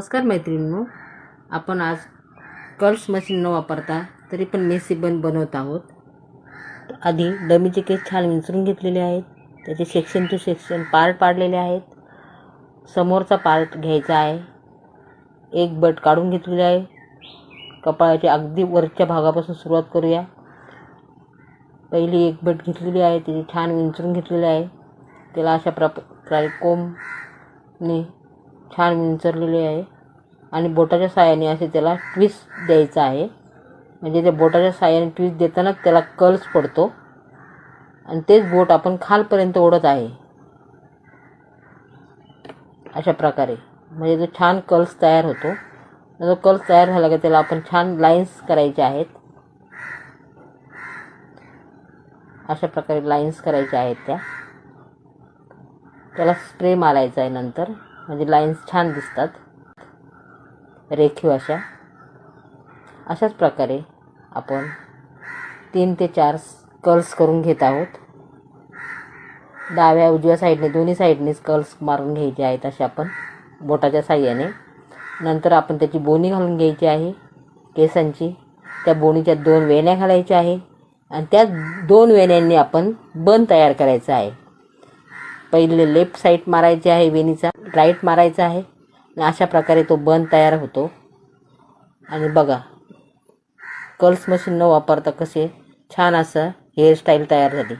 नमस्कार मैत्रिणींनो. आपण आज कर्ल्स मशीन न वापरता तरी पण मेसी बन बनवत आहोत. आधी डमीचे केस छान विंचरून घेतलेले आहेत. त्याचे सेक्शन टू सेक्शन पार्ट पाडलेले आहेत. समोरचा पार्ट घ्यायचा आहे. एक बट काढून घेतलेली आहे. कपाळाच्या अगदी वरच्या भागापासून सुरुवात करूया. पहिली एक बट घेतलेली आहे. त्याची छान विंचरून घेतलेली आहे. त्याला अशा प्रकारे कोंबने छान विंचरलेले आहे. आणि बोटाच्या साहाय्याने असे त्याला ट्विस्ट द्यायचा आहे. म्हणजे त्या बोटाच्या साहाय्याने ट्विस्ट देतानाच त्याला कर्ल्स पडतो. आणि तेच बोट आपण खालपर्यंत ओढत आहे. अशा प्रकारे. म्हणजे तो छान कर्ल्स तयार होतो. जो कर्ल्स तयार झाला का त्याला आपण छान लाईन्स करायचे आहेत. अशा प्रकारे लाईन्स करायच्या आहेत त्या. त्याला स्प्रे मारायचा आहे नंतर. म्हणजे लाईन्स छान दिसतात. रेखीव अशा. अशाच प्रकारे आपण तीन ते चार कर्ल्स करून घेत आहोत. डाव्या उजव्या साईडने दोन्ही साईडनेच कर्ल्स मारून घ्यायचे आहेत असे आपण बोटाच्या साह्याने. नंतर आपण त्याची बोनी घालून घ्यायची आहे केसांची. त्या बोनीच्या दोन वेण्या घालायच्या आहे. आणि त्या दोन वेण्यांनी आपण बन तयार करायचा आहे. पहिले लेफ्ट साईड मारायचे आहे वेणीचा राईट मारायचा आहे. आणि अशा प्रकारे तो बन तयार होतो. आणि बघा कर्ल्स मशीन न वापरता कसे छान असं हेअरस्टाईल तयार झाली.